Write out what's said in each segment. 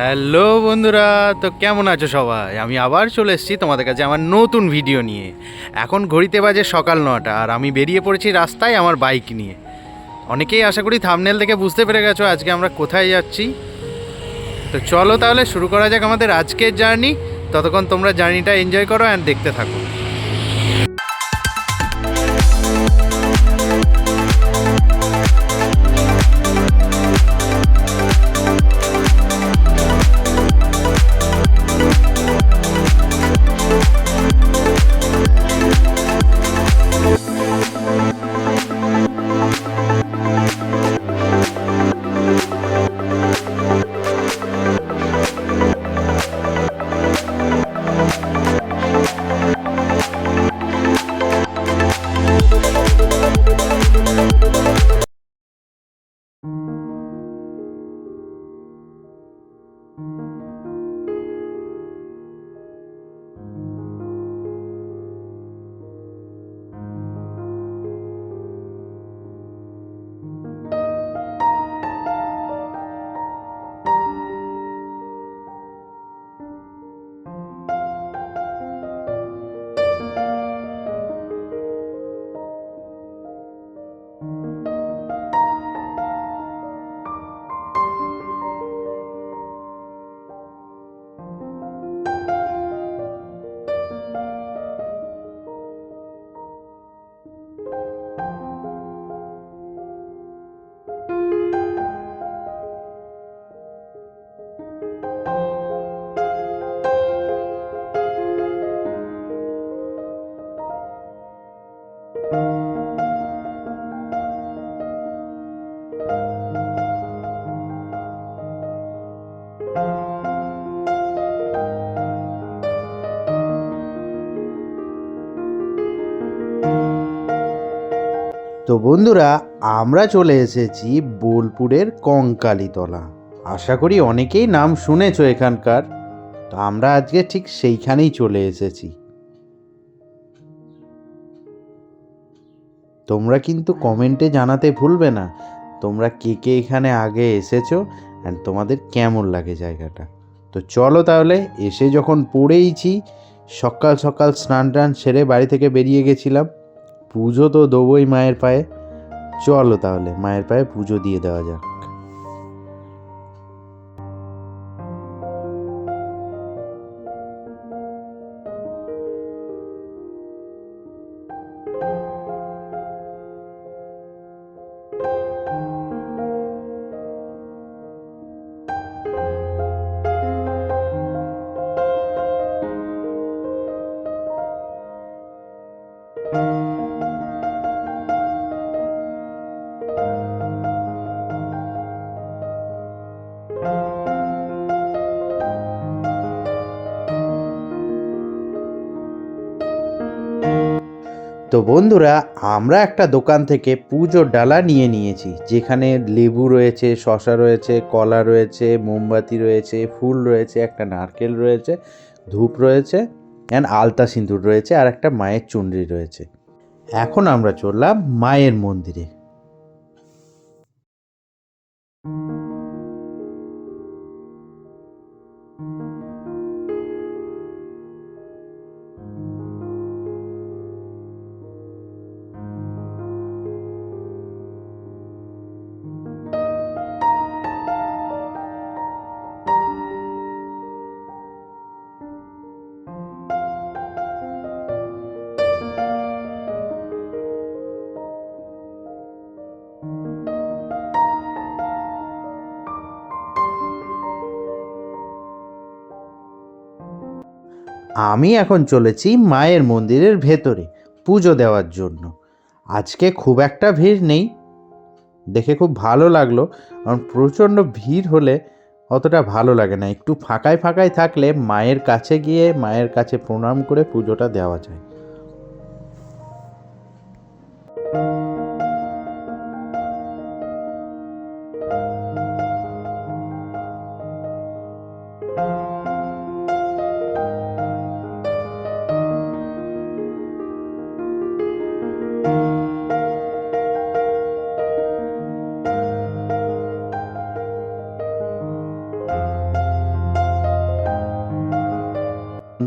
Hello বন্ধুরা, তো কেমন আছো সবাই? আমি আবার চলে এসেছি তোমাদের কাছে আমার নতুন ভিডিও নিয়ে। এখন ঘড়িতে বাজে সকাল নটা আর আমি বেরিয়ে পড়েছি রাস্তায় আমার বাইক নিয়ে। অনেকেই আশা করি থামনেল থেকে বুঝতে পেরে গেছো আজকে আমরা কোথায় যাচ্ছি। তো চলো তাহলে শুরু করা যাক আমাদের আজকের জার্নি ততক্ষণ তোমরা জার্নিটা এনজয় করো অ্যান্ড দেখতে থাকো। তো বন্ধুরা, আমরা চলে এসেছি বোলপুরের কঙ্কালীতলা। আশা করি অনেকেই নাম শুনেছো এখানকার। তো আমরা আজকে ঠিক সেইখানেই চলে এসেছি। তোমরা কিন্তু কমেন্টে জানাতে ভুলবে না, তোমরা কে কে এখানে আগে এসেছ অ্যান্ড তোমাদের কেমন লাগে জায়গাটা। তো চলো তাহলে, এসে যখন পড়েইছি, সকাল সকাল স্নান টান সেরে বাড়ি থেকে বেরিয়ে গেছিলাম। পুজো তো দেবোই মায়ের পায়ে। চলো তাহলে মায়ের পায়ে পুজো দিয়ে দেওয়া যাক। তো বন্ধুরা, আমরা একটা দোকান থেকে পুজোর ডালা নিয়ে নিয়েছি। যেখানে লেবু রয়েছে শশা রয়েছে, কলা রয়েছে, মোমবাতি রয়েছে, ফুল রয়েছে, একটা নারকেল রয়েছে, ধূপ রয়েছে অ্যান্ড আলতা সিঁদুর রয়েছে, আর একটা মায়ের চুনরি রয়েছে। এখন আমরা চললাম মায়ের মন্দিরে। আমি এখন চলেছি মায়ের মন্দিরের ভেতরে পুজো দেওয়ার জন্য। আজকে খুব একটা ভিড় নেই। দেখে খুব ভালো লাগল। কারণ প্রচণ্ড ভিড় হলে অতটা ভালো লাগে না। একটু ফাঁকায় ফাঁকায় থাকলে মায়ের কাছে গিয়ে, মায়ের কাছে প্রণাম করে পুজোটা দেওয়া যায়।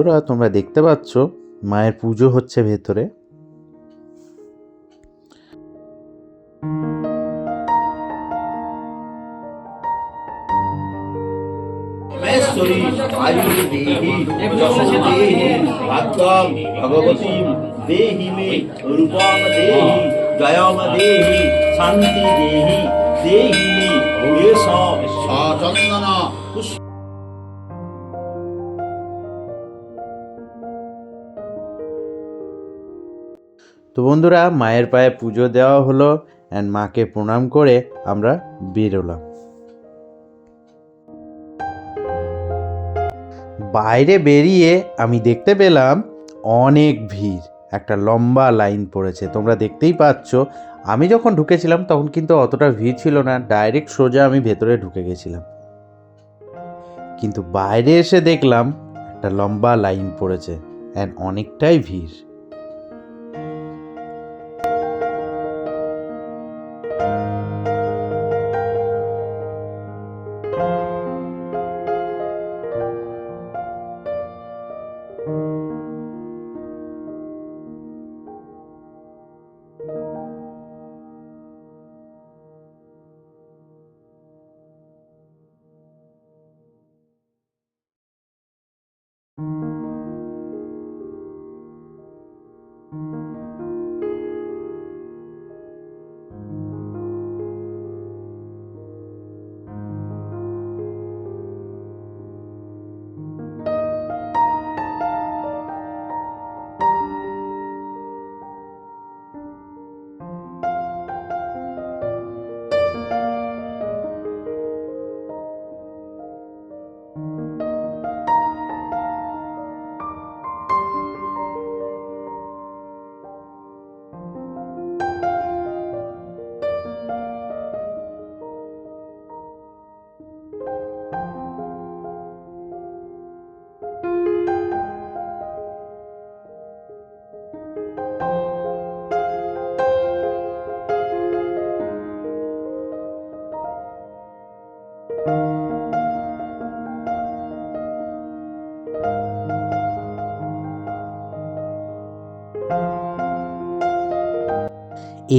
বন্ধুরা, তোমরা দেখতে পাচ্ছ মায়ের পুজো হচ্ছে ভেতরে। ভগবতী দেহি দেহি দেহি শান্তি দেহি দেহি মে তো বন্ধুরা, মায়ের পায়ে পুজো দেওয়া হলো অ্যান্ড মাকে প্রণাম করে আমরা বেরোলাম। বাইরে বেরিয়ে আমি দেখতে পেলাম অনেক ভিড়, একটা লম্বা লাইন পড়েছে, তোমরা দেখতেই পাচ্ছ। আমি যখন ঢুকেছিলাম তখন কিন্তু অতটা ভিড় ছিল না, ডাইরেক্ট সোজা আমি ভেতরে ঢুকে গেছিলাম। কিন্তু বাইরে এসে দেখলাম একটা লম্বা লাইন পড়েছে অ্যান্ড অনেকটাই ভিড়।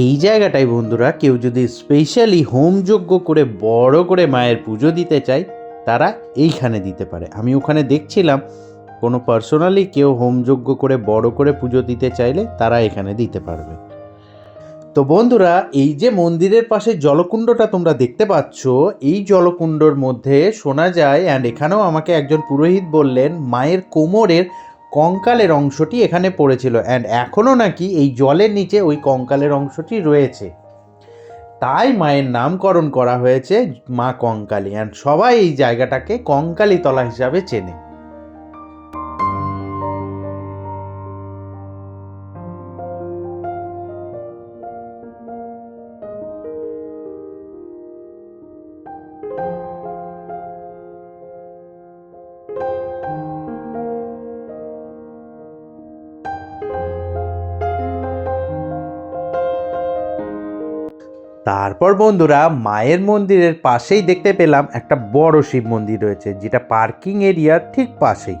এই জায়গাটায় বন্ধুরা, কেউ যদি স্পেশালি হোমযজ্ঞ করে বড় করে মায়ের পুজো দিতে চায়, তারা এইখানে দিতে পারে। আমি ওখানে দেখছিলাম, কোনো পার্সোনালি কেউ হোমযজ্ঞ করে বড় করে পুজো দিতে চাইলে তারা এখানে দিতে পারবে। তো বন্ধুরা, এই যে মন্দিরের পাশে জলকুণ্ডটা তোমরা দেখতে পাচ্ছ, এই জলকুণ্ডর মধ্যে শোনা যায় অ্যান্ড এখানেও আমাকে একজন পুরোহিত বললেন, মায়ের কোমরের কঙ্কালের অংশটি এখানে পড়েছিল অ্যান্ড এখনও নাকি এই জলের নিচে ওই কঙ্কালের অংশটি রয়েছে। তাই মায়ের নামকরণ করা হয়েছে মা কঙ্কালী অ্যান্ড সবাই এই জায়গাটাকে কঙ্কালী তলা হিসাবে চেনে। তারপর বন্ধুরা মায়ের মন্দিরের পাশেই দেখতে পেলাম একটা বড় শিব মন্দির রয়েছে, যেটা পার্কিং এরিয়ার ঠিক পাশেই।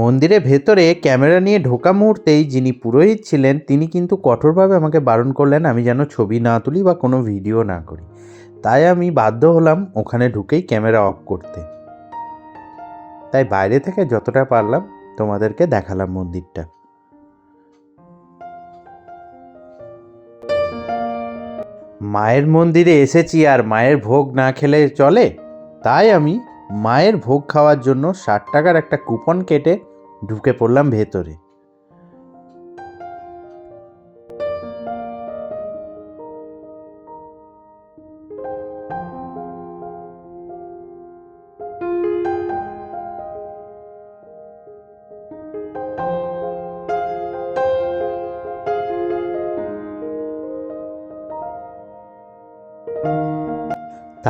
মন্দিরের ভেতরে ক্যামেরা নিয়ে ঢোকা মুহূর্তেই যিনি পুরোহিত ছিলেন, তিনি কিন্তু কঠোরভাবে আমাকে বারণ করলেন, আমি যেন ছবি না তুলি বা কোনো ভিডিও না করি। তাই আমি বাধ্য হলাম ওখানে ঢুকেই ক্যামেরা অফ করতে। তাই বাইরে থেকে যতটা পারলাম তোমাদেরকে দেখালাম মন্দিরটা। মায়ের মন্দিরে এসেছি আর মায়ের ভোগ না খেলে চলে? তাই আমি মায়ের ভোগ খাওয়ার জন্য ষাট টাকার একটা কুপন কেটে ঢুকে পড়লাম ভেতরে।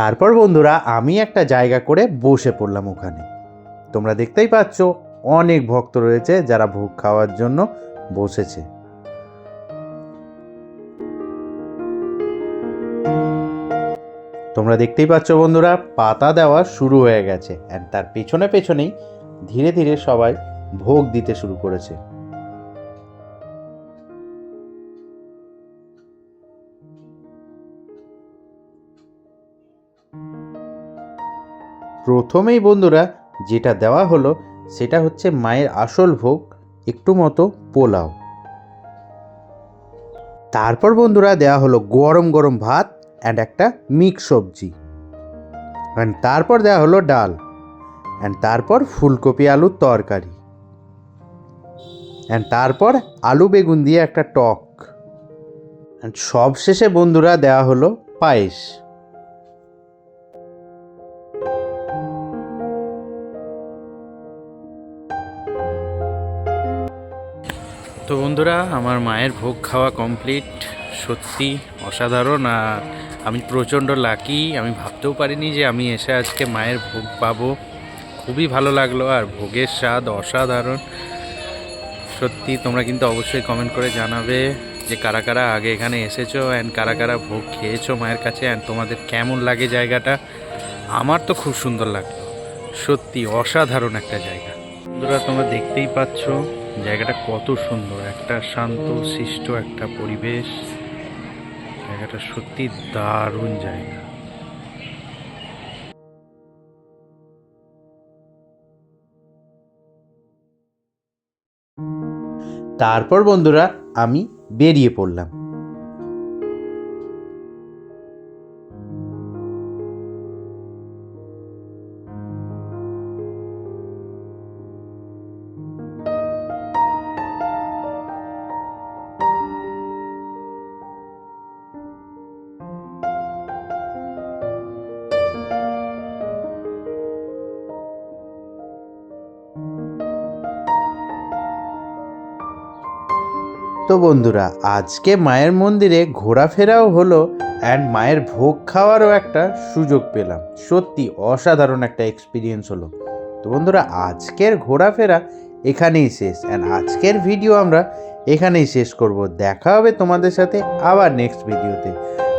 তারপর বন্ধুরা, আমি একটা জায়গা করে বসে পড়লাম ওখানে। তোমরা দেখতেই পাচ্ছ, অনেক ভক্ত রয়েছে যারা ভোগ খাওয়ার জন্য বসেছে। তোমরা দেখতেই পাচ্ছ বন্ধুরা, পাতা দেওয়া শুরু হয়ে গেছে। অ্যান্ড তার পেছনে পেছনেই ধীরে ধীরে সবাই ভোগ দিতে শুরু করেছে। প্রথমেই বন্ধুরা যেটা দেওয়া হলো সেটা হচ্ছে মায়ের আসল ভোগ, একটু মতো পোলাও। তারপর বন্ধুরা দেওয়া হলো গরম গরম ভাত অ্যান্ড একটা মিক্স সবজি। অ্যান্ড তারপর দেওয়া হলো ডাল। অ্যান্ড তারপর ফুলকপি আলুর তরকারি। অ্যান্ড তারপর আলু বেগুন দিয়ে একটা টক। অ্যান্ড সবশেষে বন্ধুরা দেওয়া হলো পায়েস। বন্ধুরা, আমার মায়ের ভোগ খাওয়া কমপ্লিট সত্যি অসাধারণ, আর আমি প্রচণ্ড লাকি আমি ভাবতেও পারিনি যে আমি এসে আজকে মায়ের ভোগ পাবো। খুবই ভালো লাগল, আর ভোগের স্বাদ অসাধারণ। সত্যি তোমরা কিন্তু অবশ্যই কমেন্ট করে জানাবে যে কারা কারা আগে এখানে এসেছ অ্যান্ড কারা কারা ভোগ খেয়েছো মায়ের কাছে অ্যান্ড তোমাদের কেমন লাগে জায়গাটা। আমার তো খুব সুন্দর লাগল। সত্যি অসাধারণ একটা জায়গা। বন্ধুরা, তোমরা দেখতেই পাচ্ছ জায়গাটা কত সুন্দর, একটা শান্ত, সৃষ্ট একটা পরিবেশ। জায়গাটা সত্যি দারুণ জায়গা। তারপর বন্ধুরা, আমি বেরিয়ে পড়লাম। তো বন্ধুরা, আজকে মায়ের মন্দিরে ঘোরাফেরাও হলো অ্যান্ড মায়ের ভোগ খাওয়ারও একটা সুযোগ পেলাম। সত্যি অসাধারণ একটা এক্সপিরিয়েন্স হলো। তো বন্ধুরা, আজকের ঘোরাফেরা এখানেই শেষ অ্যান্ড আজকের ভিডিও আমরা এখানেই শেষ করব। দেখা হবে তোমাদের সাথে আবার নেক্সট ভিডিওতে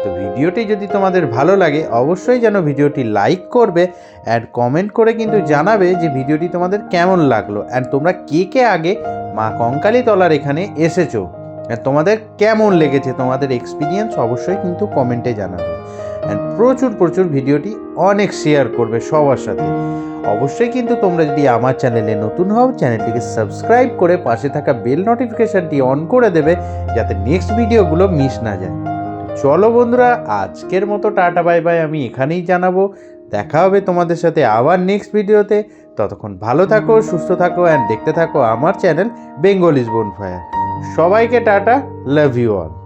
তো। ভিডিওটি যদি তোমাদের ভালো লাগে, অবশ্যই যেন ভিডিওটি লাইক করবে অ্যান্ড কমেন্ট করে কিন্তু জানাবে যে ভিডিওটি তোমাদের কেমন লাগল অ্যান্ড তোমরা কে কে আগে মা কঙ্কালী তলার এখানে এসেছ। তোমাদের কেমন লেগেছে তোমাদের এক্সপিরিয়েন্স অবশ্যই কিন্তু কমেন্টে জানাবে। অ্যান্ড প্রচুর প্রচুর ভিডিওটি অনেক শেয়ার করবে সবার সাথে। অবশ্যই কিন্তু তোমরা যদি আমার চ্যানেলে নতুন হও চ্যানেলটিকে সাবস্ক্রাইব করে পাশে থাকা বেল নোটিফিকেশানটি অন করে দেবে, যাতে নেক্সট ভিডিওগুলো মিস না যায়। চলো বন্ধুরা, আজকের মতো টাটা বাই বাই আমি এখানেই জানাব। দেখা হবে তোমাদের সাথে আবার নেক্সট ভিডিওতে ততক্ষণ ভালো থাকো, সুস্থ থাকো অ্যান্ড দেখতে থাকো আমার চ্যানেল বেঙ্গলিজ বোন ফায়ার সবাইকে টাটা লাভ ইউ অল